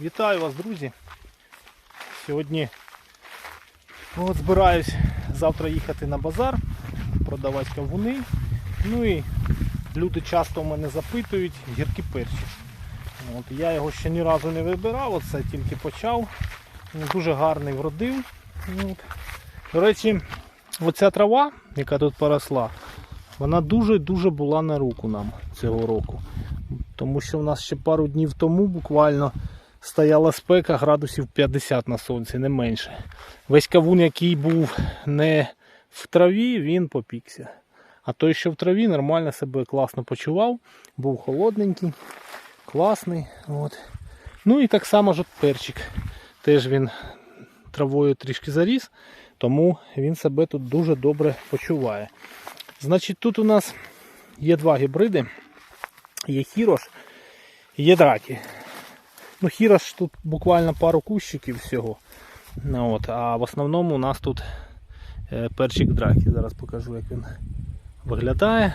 Вітаю вас, друзі. Сьогодні от збираюсь завтра їхати на базар, продавати кавуни. Ну і люди часто мене запитують гіркі перші. От, я його ще ні разу не вибирав, оце тільки почав. Він Дуже гарний вродив. От. До речі, оця трава, яка тут поросла, вона дуже-дуже була на руку нам цього року. Тому що в нас ще пару днів тому буквально стояла спека градусів 50 на сонці, не менше. Весь кавун, який був не в траві, він попікся. А той, що в траві, нормально себе класно почував, був холодненький, класний. От. Ну і так само ж перчик. Теж він травою трішки заріс, тому він себе тут дуже добре почуває. Значить, тут у нас є два гібриди. Є хірош є драки. Ну, хірош тут буквально пару кущиків всього. Ну, от, а в основному у нас тут е, перчик драки. Зараз покажу, як він виглядає.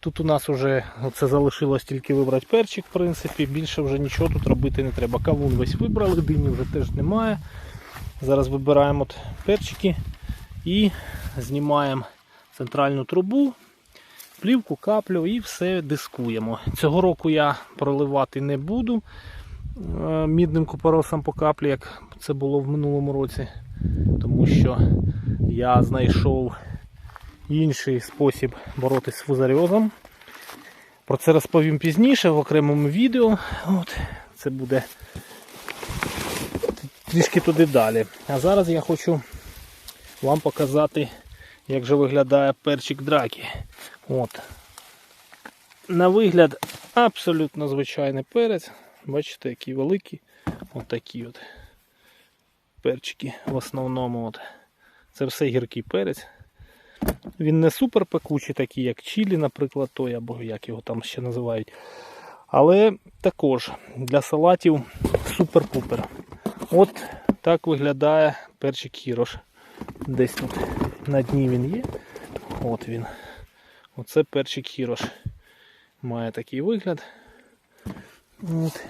Тут у нас вже це залишилось тільки вибрати перчик, в принципі, більше вже нічого тут робити не треба. Кавун весь вибрали, дині вже теж немає. Зараз вибираємо от перчики і знімаємо центральну трубу, плівку, каплю і все дискуємо. Цього року я проливати не буду мідним купоросом по каплі, як це було в минулому році, тому що я знайшов інший спосіб боротися з фузаріозом. Про це розповім пізніше в окремому відео. От, це буде трішки туди далі. А зараз я хочу вам показати, як же виглядає перчик драки. От. На вигляд абсолютно звичайний перець. Бачите, який великий. От от перчики в основному. От. Це все гіркий перець. Він не супер пекучий, такий, як чилі, наприклад, той, або як його там ще називають. Але також для салатів супер-пупер. От так виглядає перчик хірош. Десь тут на дні він є. От він. Оце перчик хірош. Має такий вигляд. От.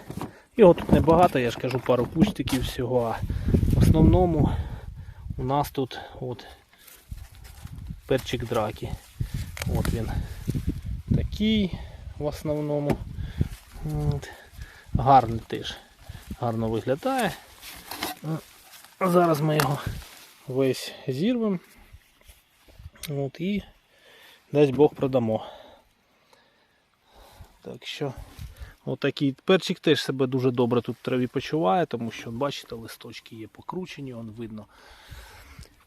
Його тут небагато, я ж кажу, пару кустиків всього. А в основному у нас тут от перчик драки. От він такий в основному. От. Гарний теж. Гарно виглядає. Зараз ми його весь зірвемо. От і дасть Бог продамо. Так що отакий перчик теж себе дуже добре тут в траві почуває, тому що бачите, листочки є покручені, он видно.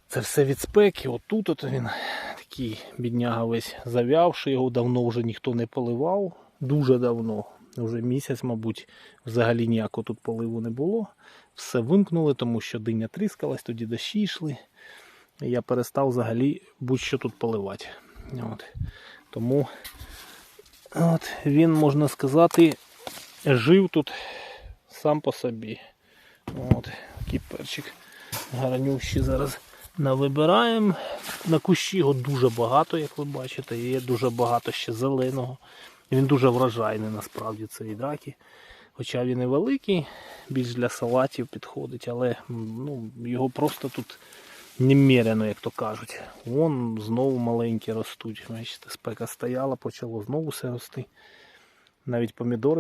Це все від спеки. Отут от він такий бідняга весь зав'явший, його давно вже ніхто не поливав. Дуже давно. Вже місяць, мабуть, взагалі ніякого тут поливу не було. Все вимкнули, тому що диня тріскалась, тоді дощі йшли. Я перестав взагалі будь-що тут поливати. От. Тому от, він, можна сказати, жив тут сам по собі. От, такий перчик гарнющий зараз навибираємо. На кущі його дуже багато, як ви бачите, є дуже багато ще зеленого. Він дуже врожайний насправді цієї драки. Хоча він і великий, більш для салатів підходить, але ну, його просто тут немерено, як то кажуть. Вон знову маленькі ростуть. Бачите, спека стояла, почало знову все рости. Навіть помідори